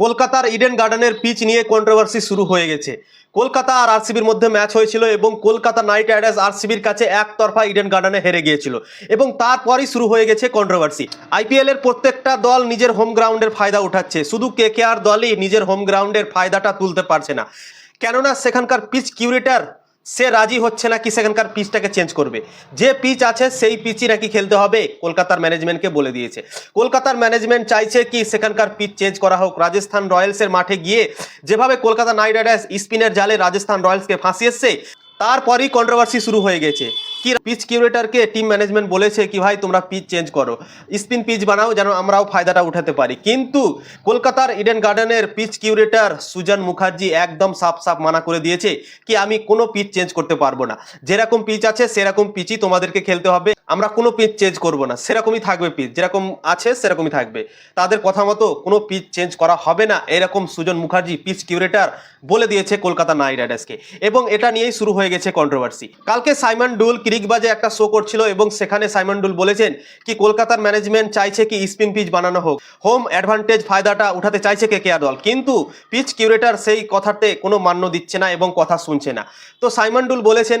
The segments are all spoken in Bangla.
কলকাতার ইডেন গার্ডেনের পিচ নিয়ে কন্ট্রোভার্সি শুরু হয়ে গেছে। কলকাতা আর আরসিবির মধ্যে ম্যাচ হয়েছিল এবং কলকাতা নাইট রাইডার্স আরসিবির কাছে একতরফা ইডেন গার্ডেনে হেরে গিয়েছিল এবং তারপরই শুরু হয়ে গেছে কন্ট্রোভার্সি আইপিএলের প্রত্যেকটা দল নিজের হোম গ্রাউন্ডের ফায়দা উঠাচ্ছে। শুধু কে কে আর দলই নিজের হোম গ্রাউন্ডের ফায়দাটা তুলতে পারছে না। কেননা সেখানকার পিচ কিউরেটার সে রাজি হচ্ছে না কি সেখানকার পিচটাকে চেঞ্জ করবে। যে পিচ আছে সেই পিচই নাকি খেলতে হবে, কলকাতার ম্যানেজমেন্টকে বলে দিয়েছে। কলকাতার ম্যানেজমেন্ট চাইছে কি সেখানকার পিচ চেঞ্জ করা হোক। রাজস্থান রয়্যালসের মাঠে গিয়ে যেভাবে কলকাতা নাইট রাইডার্স স্পিনের জালে রাজস্থান রয়্যালসকে ফাঁসিয়েছে তারপরই কন্ট্রোভার্সি শুরু হয়ে গেছে। কি পিচ কিউরেটারকে টিম ম্যানেজমেন্ট বলেছে কি, ভাই, তোমরা পিচ চেঞ্জ করো। স্পিন পিচ বানাও যেন আমরাও ফায়দাটা উঠাতে পারি। কিন্তু কলকাতার ইডেন গার্ডেনের পিচ কিউরেটার সুজন মুখার্জি একদম সাফ সাফ মানা করে দিয়েছে কি, আমি কোনো পিচ চেঞ্জ করতে পারব না। যেরকম পিচ আছে, সেরকম পিচই তোমাদেরকে খেলতে হবে। আমরা কোনো পিচ চেঞ্জ করব না। সেরকমই থাকবে পিচ যেরকম আছে, সেরকমই থাকবে। তাদের কথা মতো কোনো পিচ চেঞ্জ করা হবে না। এরকম সুজন মুখার্জি পিচ কিউরেটার বলে দিয়েছে কলকাতা নাইট রাইডার্সকে। এবং এটা নিয়েই শুরু হয়ে গেছে কন্ট্রোভার্সি কালকে সাইমন ডুল ক্রিকবাজে একটা শো করছিল এবং সেখানে সাইমন ডুল বলেছেন কি কলকাতার ম্যানেজমেন্ট চাইছে কি স্পিন পিচ বানানো হোক। হোম অ্যাডভান্টেজ ফায়দাটা উঠাতে চাইছে কে কে দল কিন্তু পিচ কিউরেটার সেই কথাতে কোনো মান্য দিচ্ছে না এবং কথা শুনছে না। তো সাইমন ডুল বলেছেন,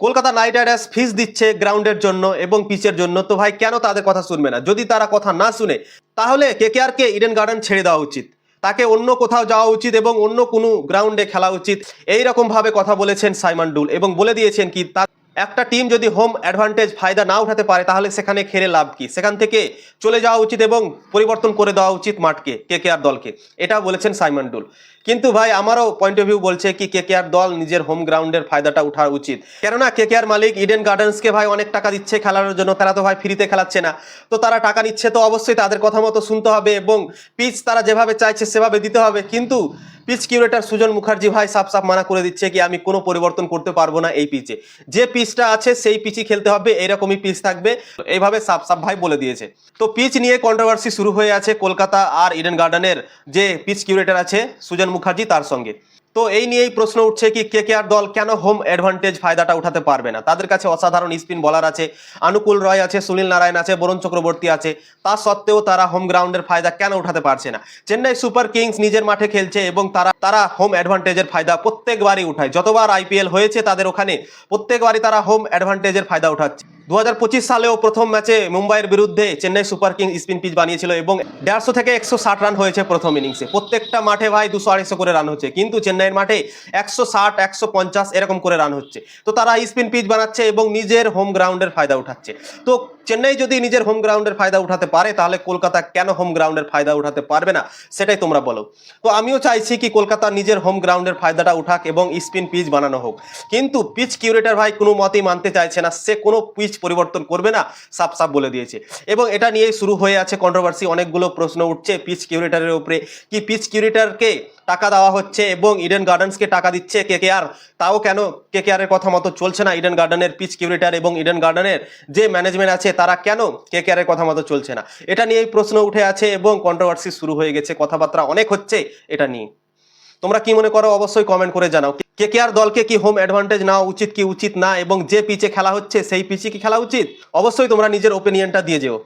কলকাতা নাইট রাইডার্স ফিস দিচ্ছে গ্রাউন্ডের জন্য এবং পিচের জন্য। তো ভাই, কেন তাদের কথা শুনবে না? যদি তারা কথা না শুনে, তাহলে কে কে ইডেন গার্ডেন ছেড়ে দেওয়া উচিত? তাকে অন্য কোথাও যাওয়া উচিত এবং অন্য কোনো গ্রাউন্ডে খেলা উচিত? এই রকম ভাবে কথা বলেছেন সাইমন ডুল এবং বলে দিয়েছেন কি, তার একটা টিম যদি হোম অ্যাডভান্টেজ ফায়দা না উঠাতে পারে, তাহলে সেখানে খেলে লাভ কি? সেখান থেকে চলে যাওয়া উচিত এবং পরিবর্তন করে দেওয়া উচিত মাঠকে কে কে আর দলকে। এটা বলেছেন সাইমন ডুল। কিন্তু ভাই, আমারও পয়েন্ট অফ ভিউ বলছে কি কে কে আর দল নিজের হোম গ্রাউন্ডের ফায়দাটা উঠা উচিত। কেননা কে কে আর মালিক ইডেন গার্ডেন্সকে ভাই অনেক টাকা দিচ্ছে খেলানোর জন্য, তারা তো ভাই ফ্রিতে খেলাচ্ছে না। তো তারা টাকা নিচ্ছে, তো অবশ্যই তাদের কথা মতো শুনতে হবে এবং পিচ তারা যেভাবে চাইছে সেভাবে দিতে হবে। কিন্তু পিচ কিউরেটার সুজন মুখার্জি ভাই সাফ সাফ মানা করে দিচ্ছে কি আমি কোনো পরিবর্তন করতে পারব না এই পিচে। যে পিচটা আছে সেই পিচই খেলতে হবে, এরকমই পিচ থাকবে। এইভাবে সাফ সাফ ভাই বলে দিয়েছে। তো পিচ নিয়ে কন্ট্রোভার্সি শুরু হয়ে আছে কলকাতা আর ইডেন গার্ডেনের যে পিচ কিউরেটার আছে সুজন মুখার্জি তার সঙ্গে। তো এই নিয়েই প্রশ্ন উঠছে কি কে দল কেন হোম অ্যাডভান্টেজ ফায়দাটা উঠাতে পারবে না? তাদের কাছে অসাধারণ স্পিন বলার আছে, আনুকুল রয় আছে, সুনীল নারায়ণ আছে, বরুণ চক্রবর্তী আছে। তা সত্ত্বেও তারা হোম গ্রাউন্ডের ফায়দা কেন উঠাতে পারছে না? চেন্নাই সুপার কিংস নিজের মাঠে খেলছে এবং তারা তারা হোম অ্যাডভান্টেজের ফায়দা প্রত্যেকবারই উঠায়। যতবার আইপিএল হয়েছে তাদের ওখানে প্রত্যেকবারই তারা হোম অ্যাডভান্টেজের ফায়দা উঠাচ্ছে। দু হাজার পঁচিশ সালেও প্রথম ম্যাচে মুম্বাইয়ের বিরুদ্ধে Chennai Super Kings spin pitch বানিয়েছিল এবং দেড়শো থেকে একশো ষাট রান হয়েছে প্রথম ইনিংসে। প্রত্যেকটা মাঠে ভাই দুশো আড়াইশো করে রান হচ্ছে, কিন্তু চেন্নাইয়ের মাঠে একশো ষাট, একশো পঞ্চাশ এরকম করে রান হচ্ছে। তো তারা স্পিন পিচ বানাচ্ছে এবং নিজের হোম গ্রাউন্ডের ফায়দা উঠাচ্ছে। তো চেন্নাই যদি নিজের হোম গ্রাউন্ডের ফায়দা উঠাতে পারে, তাহলে কলকাতা কেন হোম গ্রাউন্ডের ফায়দা উঠাতে পারবে না? সেটাই তোমরা বলো। তো আমিও চাইছি কি কলকাতা নিজের হোম গ্রাউন্ডের ফায়দাটা উঠাক এবং স্পিন পিচ বানানো হোক। কিন্তু পিচ কিউরেটার ভাই কোনো মতেই মানতে চাইছে না। সে কোনো পিচ পরিবর্তন করবে না, সাফ সাফ বলে দিয়েছে। এবং এটা নিয়ে শুরু হয়ে আছে কন্ট্রোভার্সি অনেকগুলো প্রশ্ন উঠছে পিচ কিউরেটারের উপরে। কি পিচ কিউরেটারকে টাকা দেওয়া হচ্ছে এবং ইডেন গার্ডেন্সকে টাকা দিচ্ছে কে কে আর তাও কেন কে কে আরের কথা মতো চলছে না ইডেন গার্ডেনের পিচ কিউরেটার এবং ইডেন গার্ডেনের যে ম্যানেজমেন্ট আছে, তারা কেন কে কে আরের কথা মতো চলছে না? এটা নিয়েই প্রশ্ন উঠে আছে এবং কন্ট্রোভার্সি শুরু হয়ে গেছে, কথাবার্তা অনেক হচ্ছে এটা নিয়ে। তোমরা কি মনে করো, অবশ্যই কমেন্ট করে জানাও। কে কে আর দলকে কি হোম অ্যাডভান্টেজ নেওয়া উচিত কি উচিত না এবং যে পিচে খেলা হচ্ছে সেই পিচে কি খেলা উচিত? অবশ্যই তোমরা নিজের ওপিনিয়নটা দিয়ে যেও।